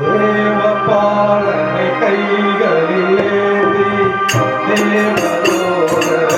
தேவபாலனை கைகளில் ஏந்தி தேவலோக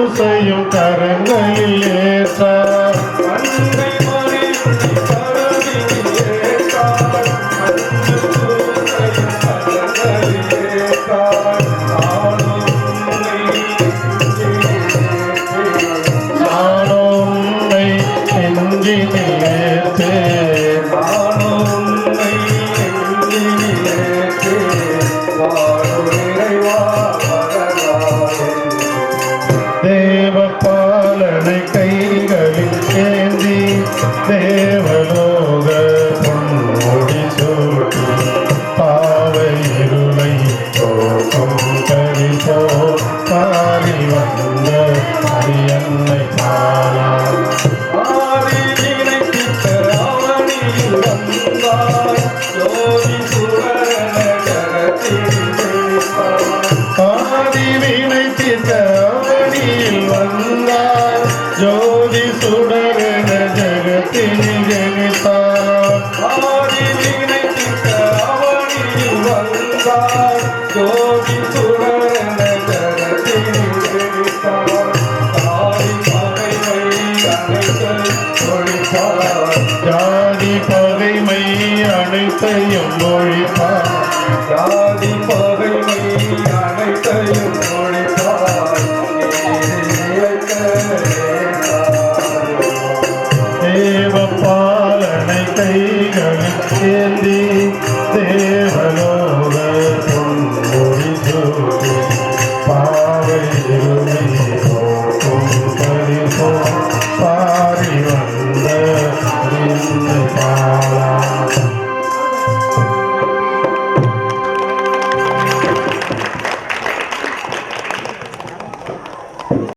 நெஞ்சினில் ஏற்றேன் நானும் உன்னை எண்ணில் ஏற்றேன். வாழும் தேவ பாலனை கைகளில் ஏந்தி தேவ வந்தாய். ஜோதி சுடர ஜகத்தில் ஜெயித்தாய். ஆதி வீணை தீர்த்த அவனியில் வந்தார் ஜோதி சுடரென ஜெகத்தில் ஜெனித்தார் ஆதி நினைத்திட்ட அவனியில் வந்தாய். ஜோதி சுடர ஜகத்தில் ஜெயித்தாய். தாயின் மகிமை அனைத்தும் ஒழித்தாய். அனைத்தையும் மொழிப்பார் ஜாதி பகைமை அனைத்தையும் மொழிப்பார் நீதியற்ற நேர்ந்தாய். தேவ கைகளில் ஏந்தி தேவ